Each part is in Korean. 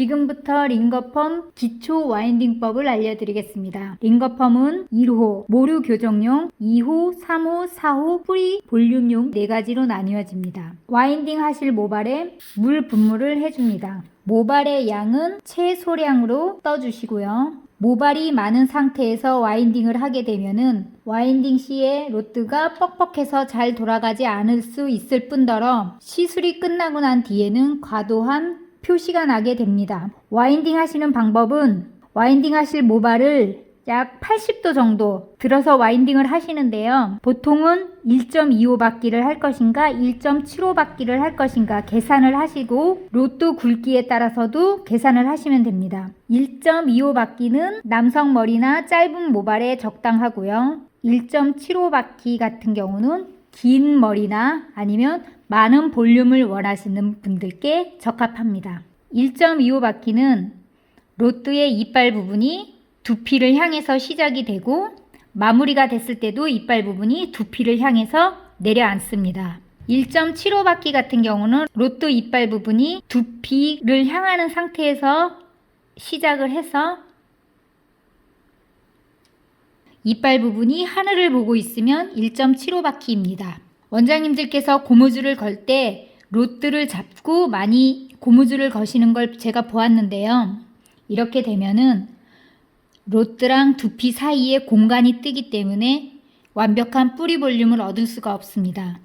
지금부터 링거펌 기초 와인딩법을 알려드리겠습니다. 링거펌은 1호 모류 교정용, 2호, 3호, 4호 뿌리 볼륨용 4가지로 나뉘어집니다. 와인딩 하실 모발에 물 분무를 해줍니다. 모발의 양은 최소량으로 떠주시고요. 모발이 많은 상태에서 와인딩을 하게 되면은 와인딩 시에 로트가 뻑뻑해서 잘 돌아가지 않을 수 있을 뿐더러 시술이 끝나고 난 뒤에는 과도한 표시가 나게 됩니다. 와인딩 하시는 방법은 와인딩 하실 모발을 약 80도 정도 들어서 와인딩을 하시는데요. 보통은 1.25 바퀴를 할 것인가 1.75 바퀴를 할 것인가 계산을 하시고 로또 굵기에 따라서도 계산을 하시면 됩니다. 1.25 바퀴는 남성 머리나 짧은 모발에 적당하고요. 1.75 바퀴 같은 경우는 긴 머리나 아니면 많은 볼륨을 원하시는 분들께 적합합니다. 1.25 바퀴는 로또의 이빨 부분이 두피를 향해서 시작이 되고 마무리가 됐을 때도 이빨 부분이 두피를 향해서 내려앉습니다. 1.75 바퀴 같은 경우는 로또 이빨 부분이 두피를 향하는 상태에서 시작을 해서 이빨 부분이 하늘을 보고 있으면 1.75 바퀴입니다. 원장님들께서 고무줄을 걸 때 로트를 잡고 많이 고무줄을 거시는 걸 제가 보았는데요. 이렇게 되면은 로트랑 두피 사이에 공간이 뜨기 때문에 완벽한 뿌리 볼륨을 얻을 수가 없습니다.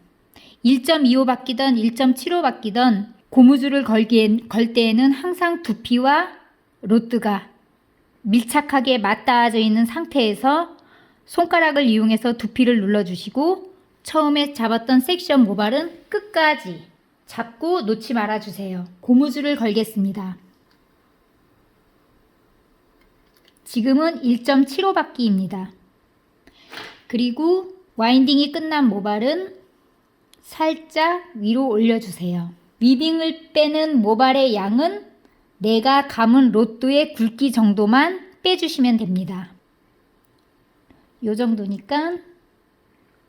1.25 바뀌던 1.75 바뀌던 고무줄을 걸기엔, 걸 때에는 항상 두피와 로트가 밀착하게 맞닿아져 있는 상태에서 손가락을 이용해서 두피를 눌러주시고 처음에 잡았던 섹션 모발은 끝까지 잡고 놓지 말아주세요. 고무줄을 걸겠습니다. 지금은 1.75 바퀴입니다. 그리고 와인딩이 끝난 모발은 살짝 위로 올려주세요. 위빙을 빼는 모발의 양은 내가 감은 로또의 굵기 정도만 빼주시면 됩니다. 요 정도니까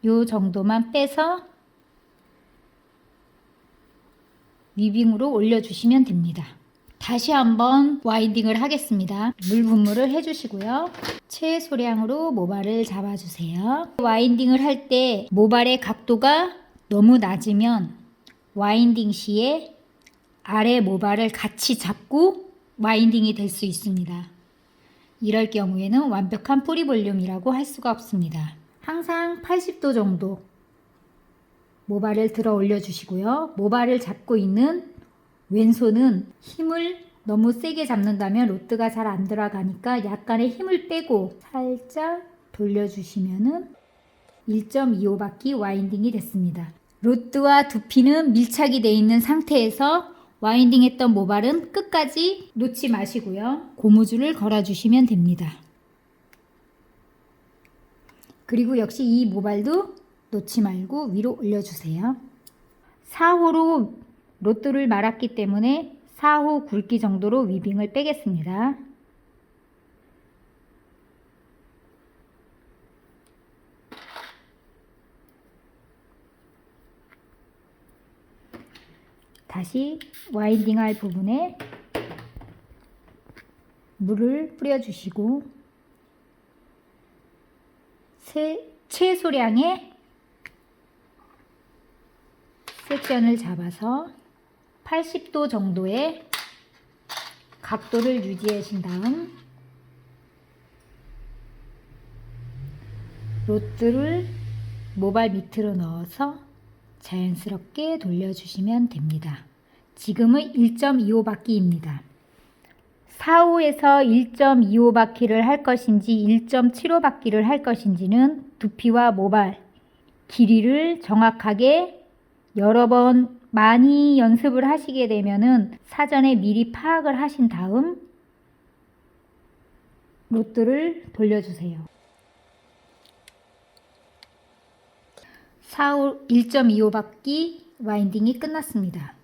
요 정도만 빼서 위빙으로 올려주시면 됩니다. 다시 한번 와인딩을 하겠습니다. 물 분무를 해주시고요. 최소량으로 모발을 잡아주세요. 와인딩을 할 때 모발의 각도가 너무 낮으면 와인딩 시에 아래 모발을 같이 잡고 와인딩이 될 수 있습니다. 이럴 경우에는 완벽한 뿌리 볼륨이라고 할 수가 없습니다. 항상 80도 정도 모발을 들어 올려 주시고요. 모발을 잡고 있는 왼손은 힘을 너무 세게 잡는다면 로트가 잘 안 들어가니까 약간의 힘을 빼고 살짝 돌려주시면은 1.25 바퀴 와인딩이 됐습니다. 로트와 두피는 밀착이 되어 있는 상태에서 와인딩 했던 모발은 끝까지 놓지 마시고요. 고무줄을 걸어주시면 됩니다. 그리고 역시 이 모발도 놓지 말고 위로 올려주세요. 4호로 로또를 말았기 때문에 4호 굵기 정도로 위빙을 빼겠습니다. 다시 와인딩 할 부분에 물을 뿌려주시고 최소량의 섹션을 잡아서 80도 정도의 각도를 유지하신 다음 로트를 모발 밑으로 넣어서 자연스럽게 돌려주시면 됩니다. 지금은 1.25 바퀴입니다. 4호에서 1.25 바퀴를 할 것인지 1.75 바퀴를 할 것인지는 두피와 모발 길이를 정확하게 여러 번 많이 연습을 하시게 되면은 사전에 미리 파악을 하신 다음 로트를 돌려주세요. 4호 1.25 바퀴 와인딩이 끝났습니다.